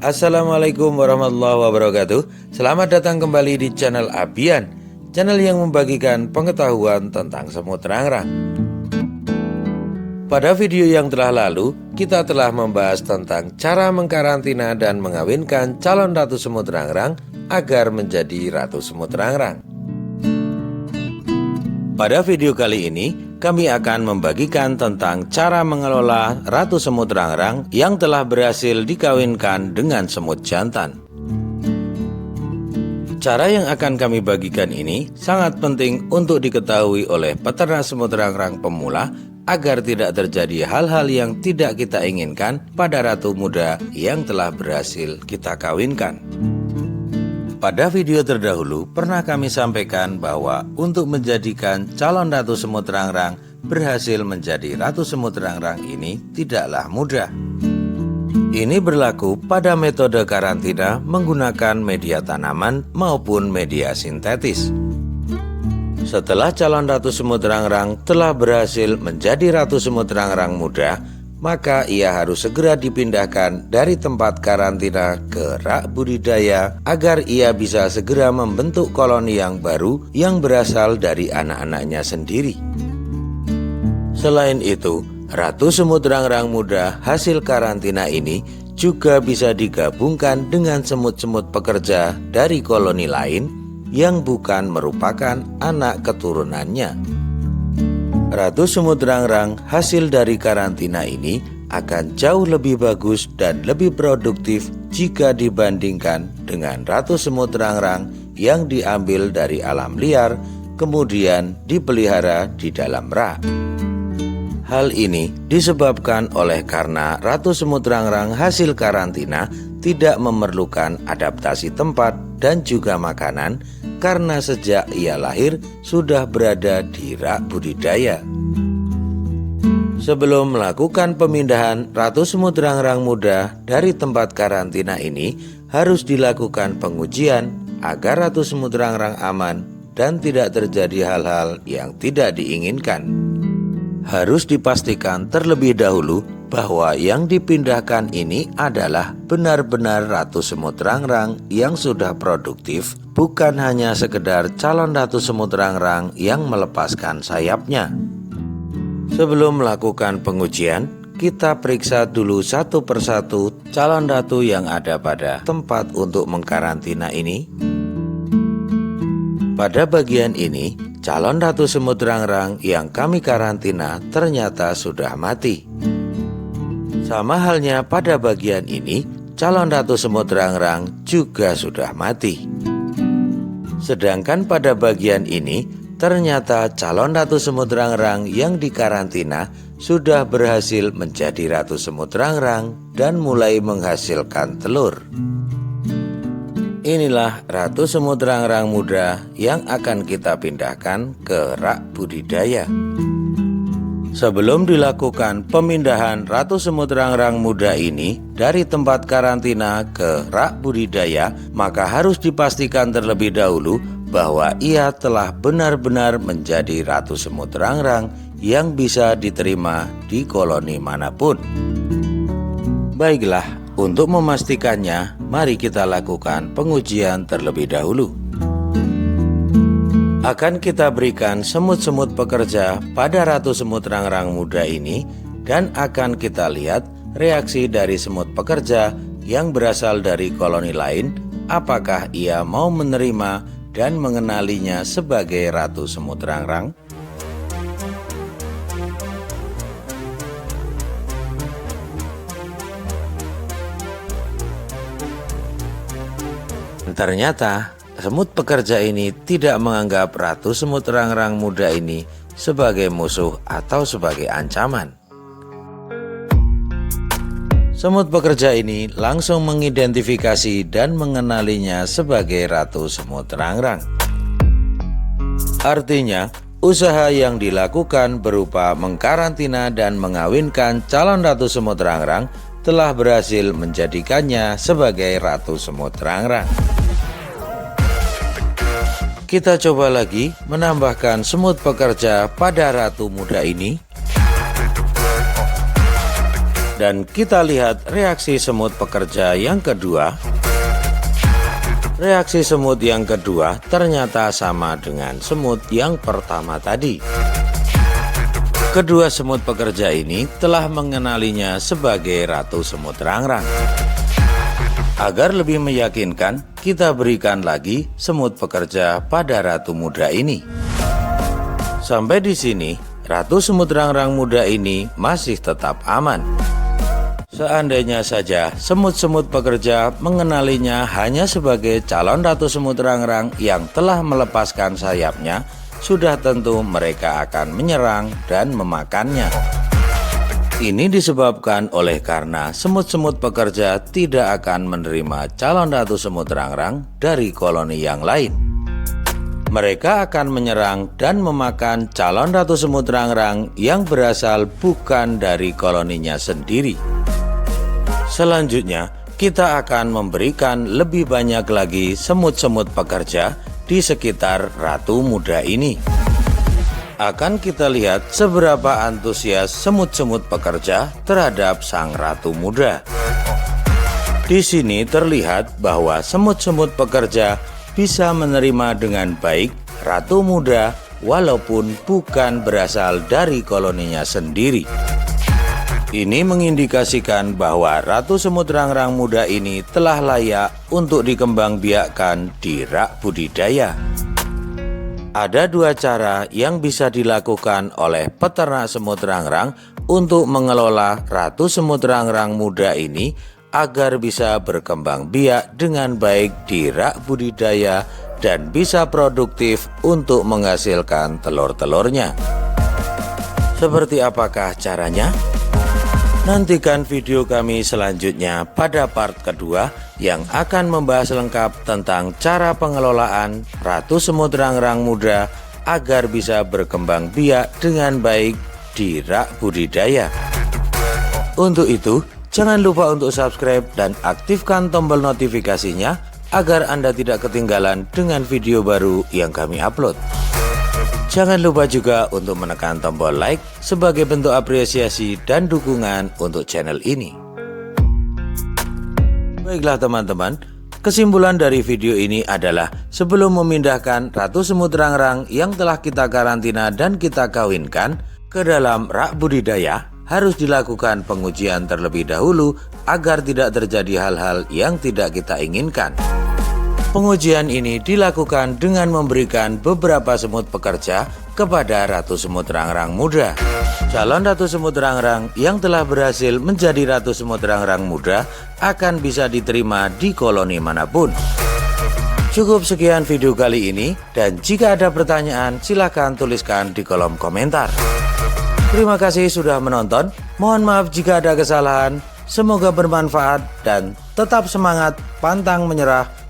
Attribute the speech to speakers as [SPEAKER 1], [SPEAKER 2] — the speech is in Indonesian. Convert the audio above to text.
[SPEAKER 1] Assalamualaikum warahmatullahi wabarakatuh. Selamat datang kembali di channel Abian Channel yang membagikan pengetahuan tentang semut rangrang Pada video yang telah lalu Kita telah membahas tentang cara mengkarantina dan mengawinkan calon ratu semut rangrang Agar menjadi ratu semut rangrang Pada video kali ini kami akan membagikan tentang cara mengelola ratu semut rangrang yang telah berhasil dikawinkan dengan semut jantan. Cara yang akan kami bagikan ini sangat penting untuk diketahui oleh peternak semut rangrang pemula agar tidak terjadi hal-hal yang tidak kita inginkan pada ratu muda yang telah berhasil kita kawinkan. Pada video terdahulu pernah kami sampaikan bahwa untuk menjadikan calon ratu semut rangrang berhasil menjadi ratu semut rangrang ini tidaklah mudah. Ini berlaku pada metode karantina menggunakan media tanaman maupun media sintetis. Setelah calon ratu semut rangrang telah berhasil menjadi ratu semut rangrang muda, maka ia harus segera dipindahkan dari tempat karantina ke rak budidaya agar ia bisa segera membentuk koloni yang baru yang berasal dari anak-anaknya sendiri. Selain itu, ratu semut rangrang muda hasil karantina ini juga bisa digabungkan dengan semut-semut pekerja dari koloni lain yang bukan merupakan anak keturunannya. Ratu semut rangrang hasil dari karantina ini akan jauh lebih bagus dan lebih produktif jika dibandingkan dengan ratu semut rangrang yang diambil dari alam liar kemudian dipelihara di dalam rak. Hal ini disebabkan oleh karena ratu semut rangrang hasil karantina tidak memerlukan adaptasi tempat dan juga makanan karena sejak ia lahir sudah berada di rak budidaya. Sebelum melakukan pemindahan ratu semut rangrang muda dari tempat karantina ini harus dilakukan pengujian agar ratu semut rangrang aman dan tidak terjadi hal-hal yang tidak diinginkan. Harus dipastikan terlebih dahulu bahwa yang dipindahkan ini adalah benar-benar ratu semut rangrang yang sudah produktif, bukan hanya sekedar calon ratu semut rangrang yang melepaskan sayapnya. Sebelum melakukan pengujian, kita periksa dulu satu persatu calon ratu yang ada pada tempat untuk mengkarantina ini. Pada bagian ini, calon ratu semut rangrang yang kami karantina ternyata sudah mati. Sama halnya pada bagian ini, calon ratu semut rangrang juga sudah mati. Sedangkan pada bagian ini, ternyata calon ratu semut rangrang yang dikarantina sudah berhasil menjadi ratu semut rangrang dan mulai menghasilkan telur. Inilah ratu semut rangrang muda yang akan kita pindahkan ke rak budidaya. Sebelum dilakukan pemindahan ratu semut rangrang muda ini dari tempat karantina ke rak budidaya, maka harus dipastikan terlebih dahulu bahwa ia telah benar-benar menjadi ratu semut rangrang yang bisa diterima di koloni mana pun. Baiklah, untuk memastikannya, mari kita lakukan pengujian terlebih dahulu akan kita berikan semut-semut pekerja pada ratu semut rangrang muda ini dan akan kita lihat reaksi dari semut pekerja yang berasal dari koloni lain apakah ia mau menerima dan mengenalinya sebagai ratu semut rangrang. Ternyata Semut pekerja ini tidak menganggap ratu semut rangrang muda ini sebagai musuh atau sebagai ancaman. Semut pekerja ini langsung mengidentifikasi dan mengenalinya sebagai ratu semut rangrang. Artinya, usaha yang dilakukan berupa mengkarantina dan mengawinkan calon ratu semut rangrang telah berhasil menjadikannya sebagai ratu semut rangrang. Kita coba lagi menambahkan semut pekerja pada ratu muda ini. Dan kita lihat reaksi semut pekerja yang kedua. Reaksi semut yang kedua ternyata sama dengan semut yang pertama tadi. Kedua semut pekerja ini telah mengenalinya sebagai Ratu Semut Rangrang. Agar lebih meyakinkan, kita berikan lagi semut pekerja pada Ratu Muda ini. Sampai di sini, Ratu Semut Rangrang muda ini masih tetap aman. Seandainya saja semut-semut pekerja mengenalinya hanya sebagai calon ratu semut rangrang yang telah melepaskan sayapnya, sudah tentu mereka akan menyerang dan memakannya. Ini disebabkan oleh karena semut-semut pekerja tidak akan menerima calon ratu semut rangrang dari koloni yang lain. Mereka akan menyerang dan memakan calon ratu semut rangrang yang berasal bukan dari koloninya sendiri. Selanjutnya, kita akan memberikan lebih banyak lagi semut-semut pekerja di sekitar ratu muda ini. Akan kita lihat seberapa antusias semut-semut pekerja terhadap sang ratu muda. Di sini terlihat bahwa semut-semut pekerja bisa menerima dengan baik ratu muda walaupun bukan berasal dari koloninya sendiri. Ini mengindikasikan bahwa Ratu Semut Rangrang muda ini telah layak untuk dikembangbiakkan di rak budidaya. Ada dua cara yang bisa dilakukan oleh peternak semut rangrang untuk mengelola Ratu Semut Rangrang muda ini agar bisa berkembang biak dengan baik di rak budidaya dan bisa produktif untuk menghasilkan telur-telurnya. Seperti apakah caranya? Nantikan video kami selanjutnya pada part kedua yang akan membahas lengkap tentang cara pengelolaan Ratu Semut Rangrang Muda agar bisa berkembang biak dengan baik di rak budidaya. Untuk itu, jangan lupa untuk subscribe dan aktifkan tombol notifikasinya agar Anda tidak ketinggalan dengan video baru yang kami upload. Jangan lupa juga untuk menekan tombol like sebagai bentuk apresiasi dan dukungan untuk channel ini. Baiklah teman-teman, kesimpulan dari video ini adalah sebelum memindahkan Ratu Semut Rangrang yang telah kita karantina dan kita kawinkan ke dalam rak budidaya, harus dilakukan pengujian terlebih dahulu agar tidak terjadi hal-hal yang tidak kita inginkan. Pengujian ini dilakukan dengan memberikan beberapa semut pekerja kepada Ratu Semut Rangrang Muda. Calon Ratu Semut Rangrang yang telah berhasil menjadi Ratu Semut Rangrang Muda akan bisa diterima di koloni mana pun. Cukup sekian video kali ini dan jika ada pertanyaan silahkan tuliskan di kolom komentar. Terima kasih sudah menonton. Mohon maaf jika ada kesalahan. Semoga bermanfaat dan tetap semangat, pantang menyerah,